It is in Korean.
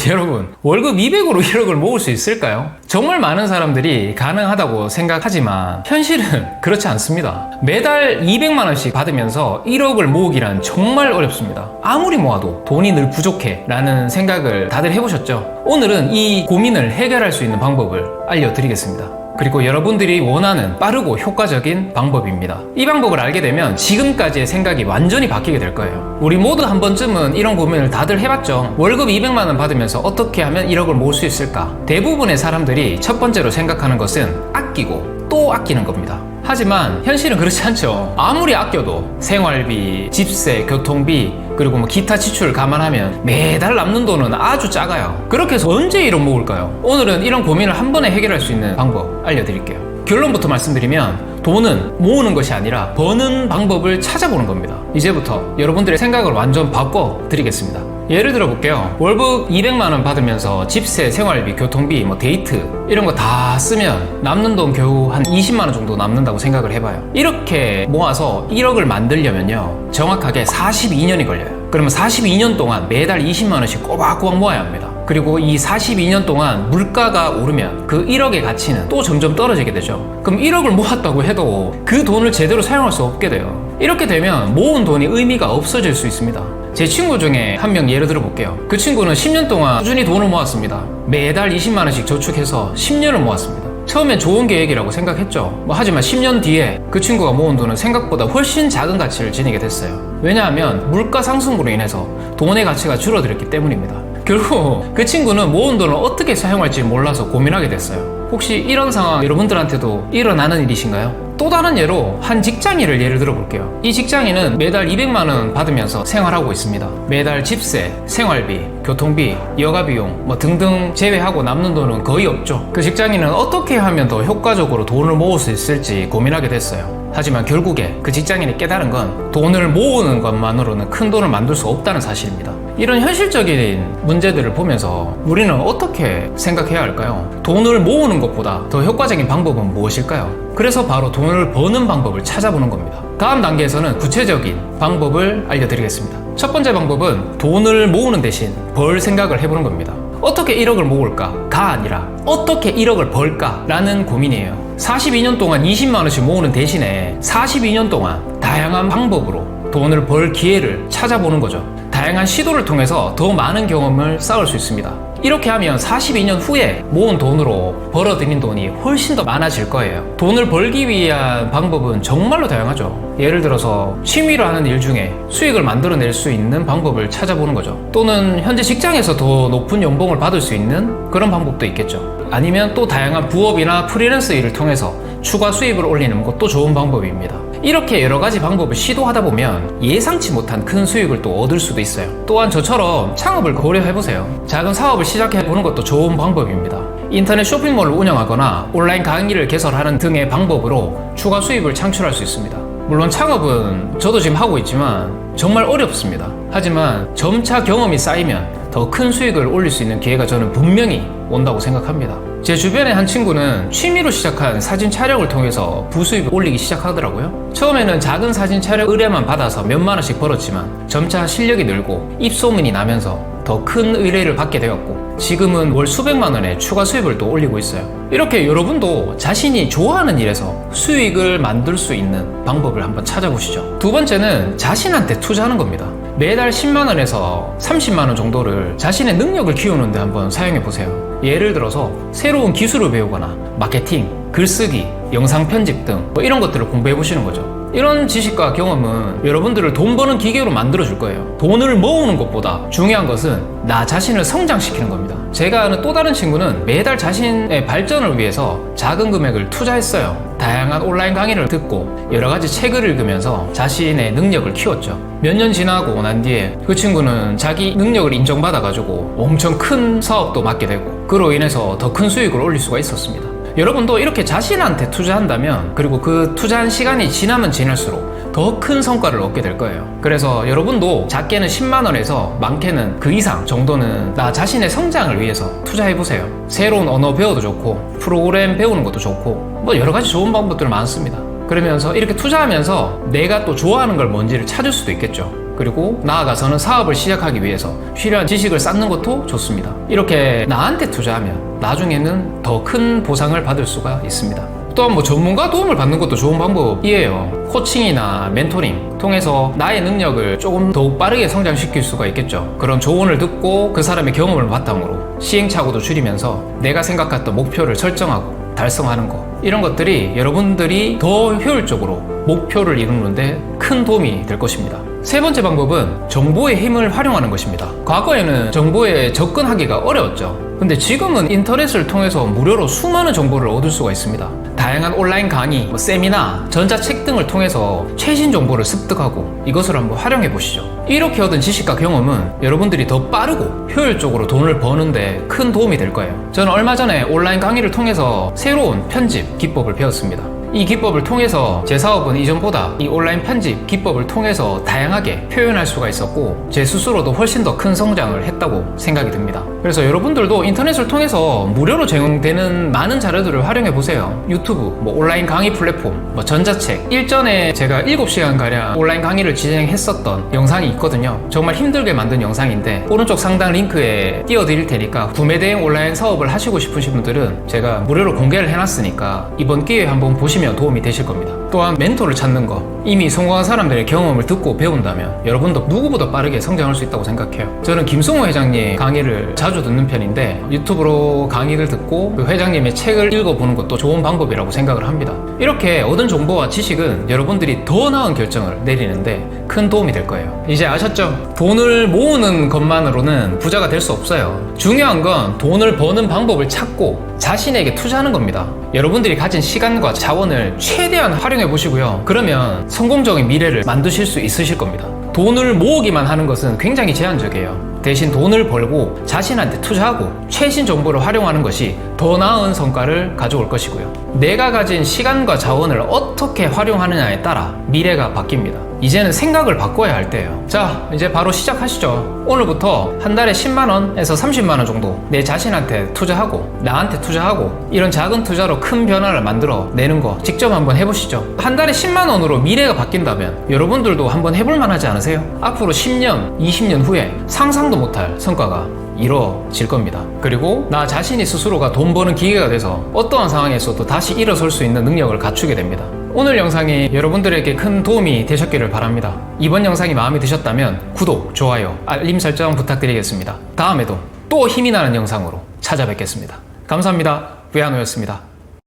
여러분, 월급 200으로 1억을 모을 수 있을까요? 정말 많은 사람들이 가능하다고 생각하지만 현실은 그렇지 않습니다. 매달 200만 원씩 받으면서 1억을 모으기란 정말 어렵습니다. 아무리 모아도 돈이 늘 부족해 라는 생각을 다들 해보셨죠? 오늘은 이 고민을 해결할 수 있는 방법을 알려드리겠습니다. 그리고 여러분들이 원하는 빠르고 효과적인 방법입니다. 이 방법을 알게 되면 지금까지의 생각이 완전히 바뀌게 될 거예요. 우리 모두 한 번쯤은 이런 고민을 다들 해봤죠. 월급 200만 원 받으면서 어떻게 하면 1억을 모을 수 있을까? 대부분의 사람들이 첫 번째로 생각하는 것은 아끼고 또 아끼는 겁니다. 하지만 현실은 그렇지 않죠. 아무리 아껴도 생활비, 집세, 교통비, 그리고 뭐 기타 지출을 감안하면 매달 남는 돈은 아주 작아요. 그렇게 해서 언제 1억 모을까요? 오늘은 이런 고민을 한 번에 해결할 수 있는 방법 알려드릴게요. 결론부터 말씀드리면 돈은 모으는 것이 아니라 버는 방법을 찾아보는 겁니다. 이제부터 여러분들의 생각을 완전 바꿔 드리겠습니다. 예를 들어 볼게요. 월급 200만 원 받으면서 집세, 생활비, 교통비, 뭐 데이트 이런 거 다 쓰면 남는 돈 겨우 한 20만 원 정도 남는다고 생각을 해봐요. 이렇게 모아서 1억을 만들려면요. 정확하게 42년이 걸려요. 그러면 42년 동안 매달 20만 원씩 꼬박꼬박 모아야 합니다. 그리고 이 42년 동안 물가가 오르면 그 1억의 가치는 또 점점 떨어지게 되죠. 그럼 1억을 모았다고 해도 그 돈을 제대로 사용할 수 없게 돼요. 이렇게 되면 모은 돈이 의미가 없어질 수 있습니다. 제 친구 중에 한 명 예를 들어 볼게요. 그 친구는 10년 동안 꾸준히 돈을 모았습니다. 매달 20만원씩 저축해서 10년을 모았습니다. 처음엔 좋은 계획이라고 생각했죠. 뭐 하지만 10년 뒤에 그 친구가 모은 돈은 생각보다 훨씬 작은 가치를 지니게 됐어요. 왜냐하면 물가 상승으로 인해서 돈의 가치가 줄어들었기 때문입니다. 결국 그 친구는 모은 돈을 어떻게 사용할지 몰라서 고민하게 됐어요. 혹시 이런 상황 여러분들한테도 일어나는 일이신가요? 또 다른 예로 한 직장인을 예를 들어 볼게요. 이 직장인은 매달 200만 원 받으면서 생활하고 있습니다. 매달 집세, 생활비, 교통비, 여가 비용 뭐 등등 제외하고 남는 돈은 거의 없죠. 그 직장인은 어떻게 하면 더 효과적으로 돈을 모을 수 있을지 고민하게 됐어요. 하지만 결국에 그 직장인이 깨달은 건 돈을 모으는 것만으로는 큰 돈을 만들 수 없다는 사실입니다. 이런 현실적인 문제들을 보면서 우리는 어떻게 생각해야 할까요? 돈을 모으는 것보다 더 효과적인 방법은 무엇일까요? 그래서 바로 돈을 버는 방법을 찾아보는 겁니다. 다음 단계에서는 구체적인 방법을 알려드리겠습니다. 첫 번째 방법은 돈을 모으는 대신 벌 생각을 해보는 겁니다. 어떻게 1억을 모을까?가 아니라 어떻게 1억을 벌까?라는 고민이에요. 42년 동안 20만 원씩 모으는 대신에 42년 동안 다양한 방법으로 돈을 벌 기회를 찾아보는 거죠. 다양한 시도를 통해서 더 많은 경험을 쌓을 수 있습니다. 이렇게 하면 42년 후에 모은 돈으로 벌어들인 돈이 훨씬 더 많아질 거예요. 돈을 벌기 위한 방법은 정말로 다양하죠. 예를 들어서 취미로 하는 일 중에 수익을 만들어낼 수 있는 방법을 찾아보는 거죠. 또는 현재 직장에서 더 높은 연봉을 받을 수 있는 그런 방법도 있겠죠. 아니면 또 다양한 부업이나 프리랜서 일을 통해서 추가 수입을 올리는 것도 좋은 방법입니다. 이렇게 여러 가지 방법을 시도하다 보면 예상치 못한 큰 수익을 또 얻을 수도 있어요. 또한 저처럼 창업을 고려해보세요. 작은 사업을 시작해보는 것도 좋은 방법입니다. 인터넷 쇼핑몰을 운영하거나 온라인 강의를 개설하는 등의 방법으로 추가 수입을 창출할 수 있습니다. 물론 창업은 저도 지금 하고 있지만 정말 어렵습니다. 하지만 점차 경험이 쌓이면 더 큰 수익을 올릴 수 있는 기회가 저는 분명히 온다고 생각합니다. 제 주변의 한 친구는 취미로 시작한 사진 촬영을 통해서 부수입을 올리기 시작하더라고요. 처음에는 작은 사진 촬영 의뢰만 받아서 몇만 원씩 벌었지만 점차 실력이 늘고 입소문이 나면서 더 큰 의뢰를 받게 되었고 지금은 월 수백만 원의 추가 수입을 또 올리고 있어요. 이렇게 여러분도 자신이 좋아하는 일에서 수익을 만들 수 있는 방법을 한번 찾아보시죠. 두 번째는 자신한테 투자하는 겁니다. 매달 10만 원에서 30만 원 정도를 자신의 능력을 키우는데 한번 사용해 보세요. 예를 들어서 새로운 기술을 배우거나 마케팅, 글쓰기, 영상 편집 등 뭐 이런 것들을 공부해 보시는 거죠. 이런 지식과 경험은 여러분들을 돈 버는 기계로 만들어 줄 거예요. 돈을 모으는 것보다 중요한 것은 나 자신을 성장시키는 겁니다. 제가 아는 또 다른 친구는 매달 자신의 발전을 위해서 작은 금액을 투자했어요. 다양한 온라인 강의를 듣고 여러 가지 책을 읽으면서 자신의 능력을 키웠죠. 몇 년 지나고 난 뒤에 그 친구는 자기 능력을 인정받아가지고 엄청 큰 사업도 맡게 되고 그로 인해서 더 큰 수익을 올릴 수가 있었습니다. 여러분도 이렇게 자신한테 투자한다면 그리고 그 투자한 시간이 지나면 지날수록 더 큰 성과를 얻게 될 거예요. 그래서 여러분도 작게는 10만 원에서 많게는 그 이상 정도는 나 자신의 성장을 위해서 투자해 보세요. 새로운 언어 배워도 좋고 프로그램 배우는 것도 좋고 뭐 여러 가지 좋은 방법들 많습니다. 그러면서 이렇게 투자하면서 내가 또 좋아하는 걸 뭔지를 찾을 수도 있겠죠. 그리고 나아가서는 사업을 시작하기 위해서 필요한 지식을 쌓는 것도 좋습니다. 이렇게 나한테 투자하면 나중에는 더 큰 보상을 받을 수가 있습니다. 또한 뭐 전문가 도움을 받는 것도 좋은 방법이에요. 코칭이나 멘토링 통해서 나의 능력을 조금 더욱 빠르게 성장시킬 수가 있겠죠. 그런 조언을 듣고 그 사람의 경험을 바탕으로 시행착오도 줄이면서 내가 생각했던 목표를 설정하고 달성하는 것 이런 것들이 여러분들이 더 효율적으로 목표를 이루는데 큰 도움이 될 것입니다. 세 번째 방법은 정보의 힘을 활용하는 것입니다. 과거에는 정보에 접근하기가 어려웠죠. 근데 지금은 인터넷을 통해서 무료로 수많은 정보를 얻을 수가 있습니다. 다양한 온라인 강의, 뭐 세미나, 전자책 등을 통해서 최신 정보를 습득하고 이것을 한번 활용해 보시죠. 이렇게 얻은 지식과 경험은 여러분들이 더 빠르고 효율적으로 돈을 버는데 큰 도움이 될 거예요. 저는 얼마 전에 온라인 강의를 통해서 새로운 편집 기법을 배웠습니다. 이 기법을 통해서 제 사업은 이전보다 이 온라인 편집 기법을 통해서 다양하게 표현할 수가 있었고 제 스스로도 훨씬 더 큰 성장을 했다고 생각이 듭니다. 그래서 여러분들도 인터넷을 통해서 무료로 제공되는 많은 자료들을 활용해 보세요. 유튜브, 뭐 온라인 강의 플랫폼, 뭐 전자책. 일전에 제가 7시간 가량 온라인 강의를 진행했었던 영상이 있거든요. 정말 힘들게 만든 영상인데 오른쪽 상단 링크에 띄워드릴 테니까 구매 대행 온라인 사업을 하시고 싶으신 분들은 제가 무료로 공개를 해놨으니까 이번 기회에 한번 보시면 도움이 되실 겁니다. 또한 멘토를 찾는 거 이미 성공한 사람들의 경험을 듣고 배운다면 여러분도 누구보다 빠르게 성장할 수 있다고 생각해요. 저는 김승호 회장님 강의를 자주 듣는 편인데 유튜브로 강의를 듣고 그 회장님의 책을 읽어보는 것도 좋은 방법이라고 생각을 합니다. 이렇게 얻은 정보와 지식은 여러분들이 더 나은 결정을 내리는데 큰 도움이 될 거예요. 이제 아셨죠? 돈을 모으는 것만으로는 부자가 될 수 없어요. 중요한 건 돈을 버는 방법을 찾고 자신에게 투자하는 겁니다. 여러분들이 가진 시간과 자원을 최대한 활용해 보시고요. 그러면 성공적인 미래를 만드실 수 있으실 겁니다. 돈을 모으기만 하는 것은 굉장히 제한적이에요. 대신 돈을 벌고 자신한테 투자하고 최신 정보를 활용하는 것이 더 나은 성과를 가져올 것이고요. 내가 가진 시간과 자원을 어떻게 활용하느냐에 따라 미래가 바뀝니다. 이제는 생각을 바꿔야 할 때예요. 자, 이제 바로 시작하시죠. 오늘부터 한 달에 10만원에서 30만원 정도 내 자신한테 투자하고 나한테 투자하고 이런 작은 투자로 큰 변화를 만들어 내는 거 직접 한번 해보시죠. 한 달에 10만원으로 미래가 바뀐다면 여러분들도 한번 해볼 만 하지 않으세요? 앞으로 10년, 20년 후에 상상도 못할 성과가 이루어질 겁니다. 그리고 나 자신이 스스로가 돈 버는 기계가 돼서 어떠한 상황에서도 다시 일어설 수 있는 능력을 갖추게 됩니다. 오늘 영상이 여러분들에게 큰 도움이 되셨기를 바랍니다. 이번 영상이 마음에 드셨다면 구독, 좋아요, 알림 설정 부탁드리겠습니다. 다음에도 또 힘이 나는 영상으로 찾아뵙겠습니다. 감사합니다. 부야노였습니다.